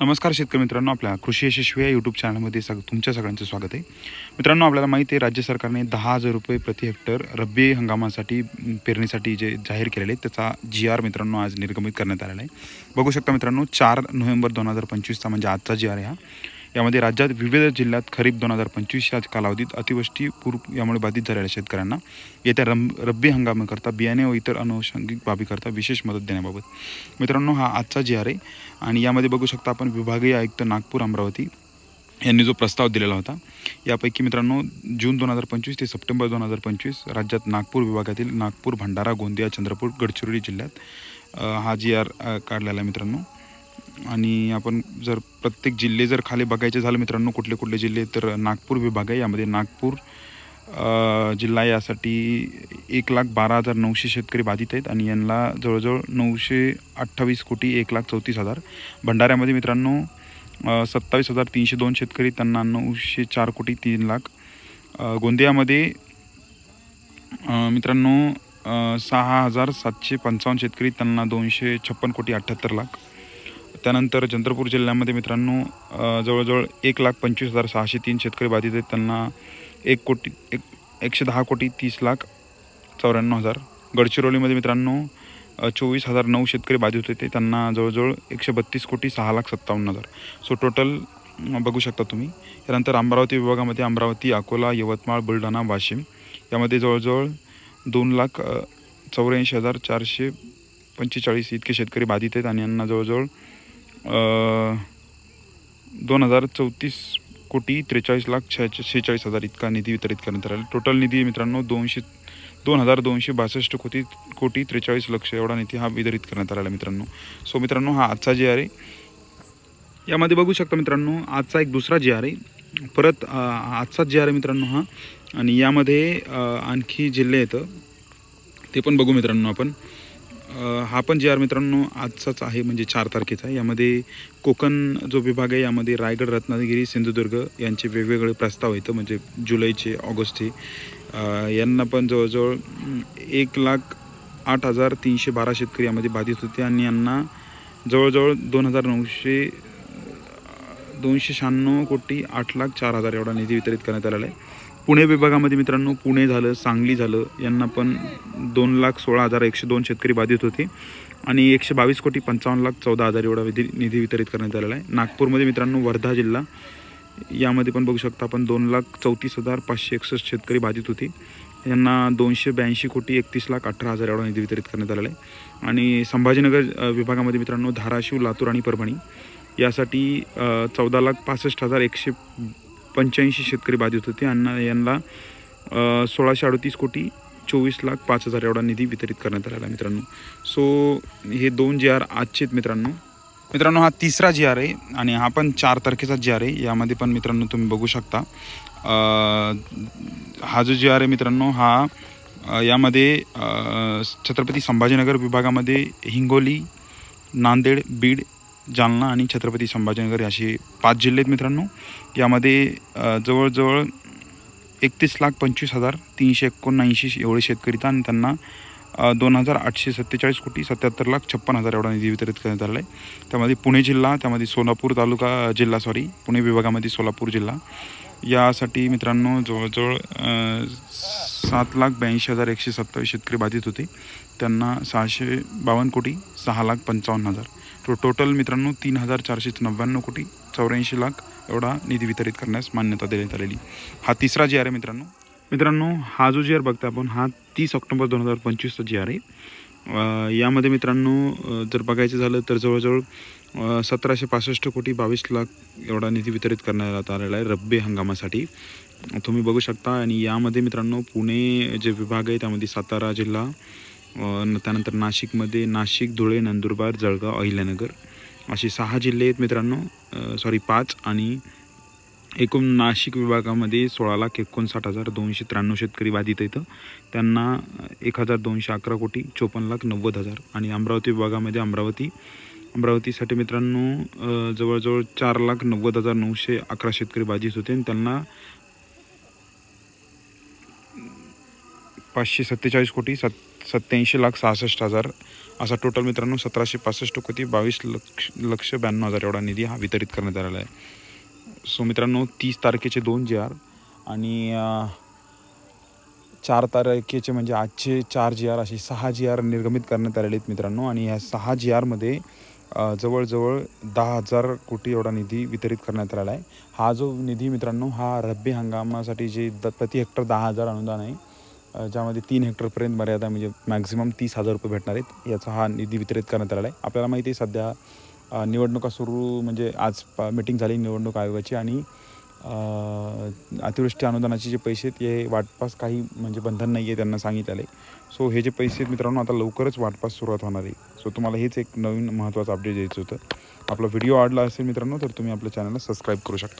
नमस्कार शेतकरी मित्रांनो आपल्या कृषी यशस्वी या यूट्यूब चॅनलमध्ये सग तुमच्या सगळ्यांचं स्वागत आहे. मित्रांनो आपल्याला माहिती आहे राज्य सरकारने दहा हजार रुपये प्रति हेक्टर रब्बी हंगामासाठी पेरणीसाठी जे जाहीर केलेले आहे त्याचा जी आर मित्रांनो आज निर्गमित करण्यात आलेला आहे. बघू शकता मित्रांनो चार नोव्हेंबर दोन हजार पंचवीसचा म्हणजे आजचा जी आर आहे हा. यामध्ये राज्यात विविध जिल्ह्यात खरीप दोन हजार पंचवीस या कालावधीत अतिवृष्टी पूर यामुळे बाधित झालेल्या शेतकऱ्यांना येत्या रम रब्बी हंगामाकरता बियाणे व इतर अनुषंगिक बाबीकरता विशेष मदत देण्याबाबत. मित्रांनो हा आजचा जी आर आहे आणि यामध्ये बघू शकता आपण विभागीय आयुक्त नागपूर अमरावती यांनी जो प्रस्ताव दिलेला होता यापैकी मित्रांनो जून दोन हजार पंचवीस ते सप्टेंबर दोन हजार पंचवीस राज्यात नागपूर विभागातील नागपूर भंडारा गोंदिया चंद्रपूर गडचिरोली जिल्ह्यात हा जी आर काढलेला आहे मित्रांनो. आणि आपण जर प्रत्येक जिल्हे जर खाली बघायचे झालं मित्रांनो कुठले कुठले जिल्हे तर नागपूर विभाग आहे. यामध्ये नागपूर जिल्हा यासाठी एक लाख बारा हजार नऊशे शेतकरी बाधित आहेत आणि यांना जवळजवळ नऊशे अठ्ठावीस कोटी एक लाख चौतीस हजार. भंडाऱ्यामध्ये मित्रांनो सत्तावीस हजार तीनशे दोन शेतकरी त्यांना नऊशे चार कोटी तीन लाख. गोंदियामध्ये मित्रांनो सहा हजार सातशे पंचावन्न शेतकरी त्यांना दोनशे छप्पन कोटी अठ्ठ्याहत्तर लाख. त्यानंतर चंद्रपूर जिल्ह्यामध्ये मित्रांनो जवळजवळ एक लाख पंचवीस हजार सहाशे तीन शेतकरी बाधित आहेत. त्यांना एक कोटी एक एकशे दहा कोटी तीस लाख चौऱ्याण्णव हजार. गडचिरोलीमध्ये मित्रांनो चोवीस हजार नऊ शेतकरी बाधित होते. त्यांना जवळजवळ एकशे बत्तीस कोटी सहा लाख सत्तावन्न हजार. सो टोटल बघू शकता तुम्ही. त्यानंतर अमरावती विभागामध्ये अमरावती अकोला यवतमाळ बुलढाणा वाशिम. यामध्ये जवळजवळ दोन लाख चौऱ्याऐंशी हजार चारशे पंचेचाळीस इतके शेतकरी बाधित आहेत आणि यांना जवळजवळ दोन हजार चौतीस कोटी त्रेचाळीस लाख छ्याच्या शेहेचाळीस हजार इतका निधी वितरित करण्यात आला टोटल निधी मित्रांनो दोनशे दोन हजार दोनशे बासष्ट कोटी कोटी त्रेचाळीस लक्ष एवढा निधी हा वितरित करण्यात आलेला आहे मित्रांनो. सो मित्रांनो हा आजचा जे आर आहे यामध्ये बघू शकता मित्रांनो आजचा एक दुसरा जे आर आहे परत आजचाच आजचा आर आहे मित्रांनो हा आणि यामध्ये आणखी जिल्हे येतं ते पण बघू मित्रांनो आपण. हा पण जी आर मित्रांनो आजचाच आहे म्हणजे चार तारखेचा यामध्ये कोकण जो विभाग आहे यामध्ये रायगड रत्नागिरी सिंधुदुर्ग यांचे वेगवेगळे प्रस्ताव येतं म्हणजे जुलैचे ऑगस्टचे. यांना पण जवळजवळ एक लाख आठ हजार तीनशे बारा शेतकरी यामध्ये बाधित होते आणि यांना जवळजवळ दोन हजार नऊशे दोनशे शहाण्णव कोटी आठ लाख चार हजार एवढा निधी वितरित करण्यात आलेला आहे. पुणे विभागामध्ये मित्रांनो पुणे झालं सांगली झालं यांना पण दोन लाख सोळा हजार एकशे दोन शेतकरी बाधित होते. आणि एकशे बावीस कोटी पंचावन्न लाख चौदा हजार एवढा विधी निधी वितरित करण्यात आलेला आहे. नागपूरमध्ये मित्रांनो वर्धा जिल्हा यामध्ये पण बघू शकता आपण दोन लाख चौतीस हजार पाचशे एकसष्ट शेतकरी बाधित होते. यांना दोनशे ब्याऐंशी कोटी एकतीस लाख अठरा हजार एवढा निधी वितरित करण्यात आलेला आहे. आणि संभाजीनगर विभागामध्ये मित्रांनो धाराशिव लातूर आणि परभणी यासाठी चौदा लाख पासष्ट हजार एकशे पंच्याऐंशी शेतकरी बाधित होते. आणि यांना सोळाशे अडतीस कोटी चोवीस लाख पाच हजार एवढा निधी वितरित करण्यात आलेला आहे मित्रांनो. सो हे दोन जे आर आजचे आहेत मित्रांनो. मित्रांनो हा तिसरा जी आर आहे आणि हा पण चार तारखेचा जी आर आहे. यामध्ये पण मित्रांनो तुम्ही बघू शकता. हा जो जी आर आहे मित्रांनो हा यामध्ये छत्रपती संभाजीनगर विभागामध्ये हिंगोली नांदेड बीड जालना आणि छत्रपती संभाजीनगर असे पाच जिल्हे आहेत मित्रांनो. यामध्ये जवळजवळ एकतीस लाख पंचवीस हजार तीनशे एकोणऐंशी एवढे शेतकरी आणि त्यांना दोन हजार आठशे सत्तेचाळीस कोटी सत्याहत्तर लाख छप्पन हजार एवढा निधी वितरित करण्यात आला आहे. त्यामध्ये पुणे जिल्हा त्यामध्ये सोलापूर तालुका जिल्हा सॉरी पुणे विभागामध्ये सोलापूर जिल्हा. यासाठी मित्रांनो जवळजवळ सात लाख ब्याऐंशी हजार एकशे सत्तावीस शेतकरी बाधित होते. त्यांना सहाशे बावन्न कोटी सहा लाख पंचावन्न हजार. तो टोटल मित्रांनो तीन हजार चारशे नव्याण्णव कोटी चौऱ्याऐंशी लाख एवढा निधी वितरित करण्यास मान्यता देण्यात आलेली. हा तिसरा जी आर आहे मित्रांनो. मित्रांनो हा जो जी आर बघता आपण हा तीस ऑक्टोबर दोन हजार पंचवीस जी आर आहे. यामध्ये मित्रांनो जर बघायचं झालं तर जवळजवळ सतराशे पासष्ट कोटी बावीस लाख एवढा निधी वितरित करण्यात आलेला आहे रब्बी हंगामासाठी. तुम्ही बघू शकता आणि यामध्ये मित्रांनो पुणे जे विभाग आहे त्यामध्ये सातारा जिल्हा त्यानंतर नाशिकमध्ये नाशिक धुळे नंदुरबार जळगाव अहिल्यानगर असे सहा जिल्हे आहेत मित्रांनो सॉरी पाच आणि एकूण नाशिक विभागामध्ये सोळा लाख एकोणसाठ हजार दोनशे त्र्याण्णव शेतकरी बाधित आहेत. त्यांना एक हजार दोनशे अकरा कोटी चोपन्न लाख नव्वद हजार. आणि अमरावती विभागामध्ये अमरावती अमरावतीसाठी मित्रांनो जवळजवळ चार लाख नव्वद हजार नऊशे अकरा शेतकरी बाधित होते. आणि त्यांना पाचशे सत्तेचाळीस कोटी सत् सत्त्याऐंशी लाख सहासष्ट हजार. असा टोटल मित्रांनो सतराशे पासष्ट कोटी बावीस लक्ष लक्ष ब्याण्णव हजार एवढा निधी हा वितरित करण्यात आलेला आहे. सो मित्रांनो तीस तारखेचे दोन जी आर आणि चार तारखेचे म्हणजे आजचे चार जी आर असे सहा जी आर निर्गमित करण्यात आलेले आहेत मित्रांनो आणि ह्या सहा जी आरमध्ये जवळजवळ दहा हजार कोटी एवढा निधी वितरित करण्यात आलेला आहे. हा जो निधी मित्रांनो हा रब्बी हंगामासाठी जे द प्रति हेक्टर दहा हजार अनुदान आहे ज्यामध्ये तीन हेक्टरपर्यंत मर्यादा म्हणजे मॅक्झिमम तीस हजार रुपये भेटणार आहेत याचा हा निधी वितरित करण्यात आलेला आहे. आपल्याला माहिती आहे सध्या निवडणुका सुरू म्हणजे आज मिटिंग झाली निवडणूक आयोगाची आणि अतिवृष्टी अनुदानाचे जे पैसे आहेत हे वाटपास काही म्हणजे बंधन नाही आहे त्यांना सांगितलं आहे सो हे जे पैसे आहेत मित्रांनो आता लवकरच वाटपास सुरुवात होणार आहे. सो तुम्हाला हेच एक नवीन महत्त्वाचं अपडेट द्यायचं होतं. आपला व्हिडिओ आवडला असेल मित्रांनो तर तुम्ही आपल्या चॅनलला सबस्क्राईब करू शकता.